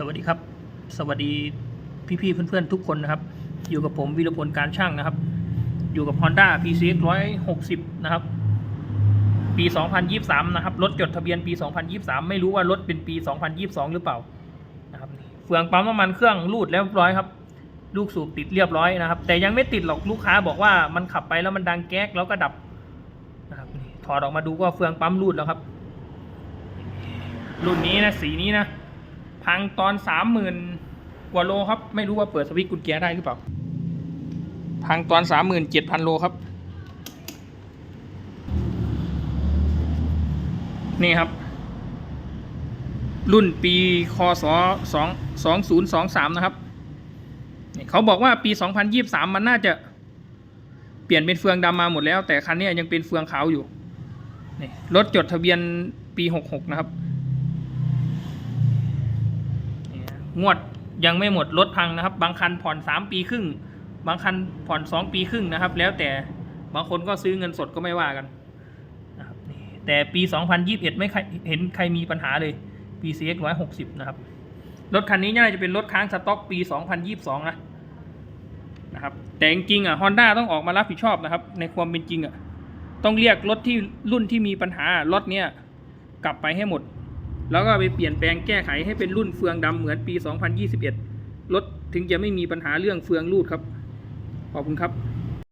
สวัสดีครับ สวัสดีพี่ๆเพื่อนๆทุกคนนะครับ อยู่กับผมวีรพลการช่างนะครับ อยู่กับ Honda PCX 160 นะครับ ปี 2023 นะครับ รถจดทะเบียนปี 2023 ไม่รู้ว่ารถเป็นปี 2022 หรือเปล่านะครับเฟืองปั๊มน้ำมันเครื่องรูดแล้วเรียบร้อยครับ ลูกสูบติดเรียบร้อยนะครับ แต่ยังไม่ติดหรอกลูกค้าบอกว่ามันขับไปแล้วมันดังแก๊กแล้วก็ดับนะครับนี่ถอดออกมาดูก็เฟืองปั๊มรูดแล้วครับ รุ่นนี้นะสีนี้นะ พังตอนสามหมื่นกว่าโลครับ ไม่รู้ว่าเปิดสวิตช์กุญแจได้หรือเปล่า พังตอนสามหมื่นเจ็ดพันโลครับ นี่ครับ รุ่นปีคศสองสองศูนย์สองสามนะครับเขาบอกว่าปีสองพันยี่สามมันน่าจะเปลี่ยนเป็นเฟืองดำมาหมดแล้ว แต่คันนี้ยังเป็นเฟืองขาวอยู่นี่รถจดทะเบียนปีหกหกนะครับ งวดยังไม่หมดรถพังนะครับ บางคันผ่อนสามปีครึ่ง บางคันผ่อนสองปีครึ่งนะครับ แล้วแต่บางคนก็ซื้อเงินสดก็ไม่ว่ากันนะครับนี่แต่ปี 2021 ไม่ใครเห็นใครมีปัญหาเลย PCX 160 นะครับ รถคันนี้น่าจะเป็นรถค้างสต็อกปี 2022 นะนะครับแต่จริงๆอะ Honda ต้องออกมารับผิดชอบนะครับ ในความเป็นจริงอะต้องเรียกรถที่รุ่นที่มีปัญหารถเนี้ยกลับไปให้หมด แล้วก็ไปเปลี่ยนแปลงแก้ไขให้เป็นรุ่นเฟืองดำเหมือนปี 2021 รถถึงจะไม่มีปัญหาเรื่องเฟืองรูดครับ ขอบคุณครับ